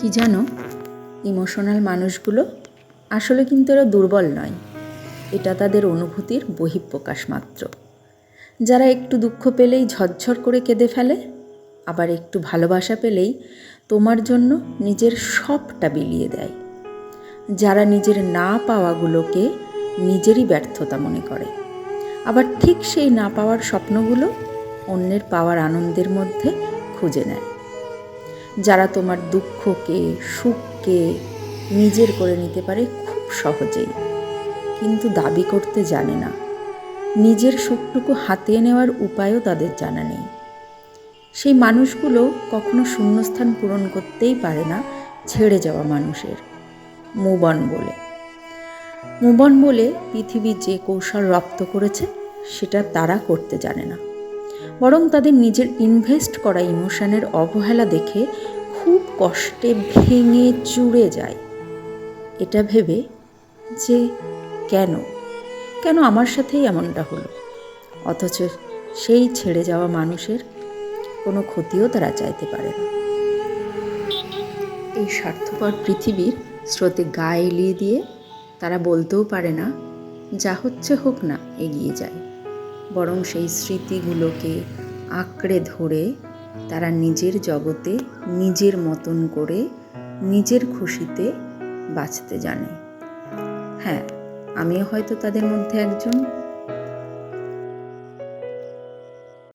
কি জানো? ইমোশনাল মানুষগুলো আসলে কিন্তু এরা দুর্বল নয়। এটা তাদের অনুভূতির বহিঃপ্রকাশ মাত্র। যারা একটু দুঃখ পেলেই ঝরঝর করে কেঁদে ফেলে, আবার একটু ভালোবাসা পেলেই তোমার জন্য নিজের সবটা বিলিয়ে দেয়। যারা নিজের না পাওয়াগুলোকে নিজেরই ব্যর্থতা মনে করে। আবার ঠিক সেই না পাওয়ার স্বপ্নগুলো অন্যের পাওয়ার আনন্দের মধ্যে খুঁজে নেয়। যারা তোমার দুঃখকে, সুখকে নিজের করে নিতে পারে খুব সহজেই। কিন্তু দাবি করতে জানে না। নিজের সুখটুকু হাতিয়ে নেওয়ার উপায়ও তাদের জানা নেই। সেই মানুষগুলো কখনো শূন্যস্থান পূরণ করতেই পারে না ছেড়ে যাওয়া মানুষের। মুবন বলে। মুবন বলে, পৃথিবী যে কৌশল রপ্ত করেছে, সেটা তারা করতে জানে না। বরং তাদের নিজের ইনভেস্ট করা ইমোশনের অবহেলা দেখে খুব কষ্টে ভেঙে চুড়ে যায়। এটা ভেবে যে কেন? কেন আমার সাথেই এমনটা হলো? অথচ সেই ছেড়ে যাওয়া মানুষের কোনো ক্ষতিও তারা চাইতে পারে না। এই স্বার্থপর পৃথিবীর স্রোতে গা এলিয়ে দিয়ে তারা বলতেও পারে না, যা হচ্ছে হোক না এগিয়ে যায়। বরং সেই স্মৃতিগুলোকে আঁকড়ে ধরে তারা নিজের জগতে নিজের মতন করে নিজের খুশিতে বাঁচতে জানে। হ্যাঁ আমিও হয়তো তাদের মধ্যে একজন।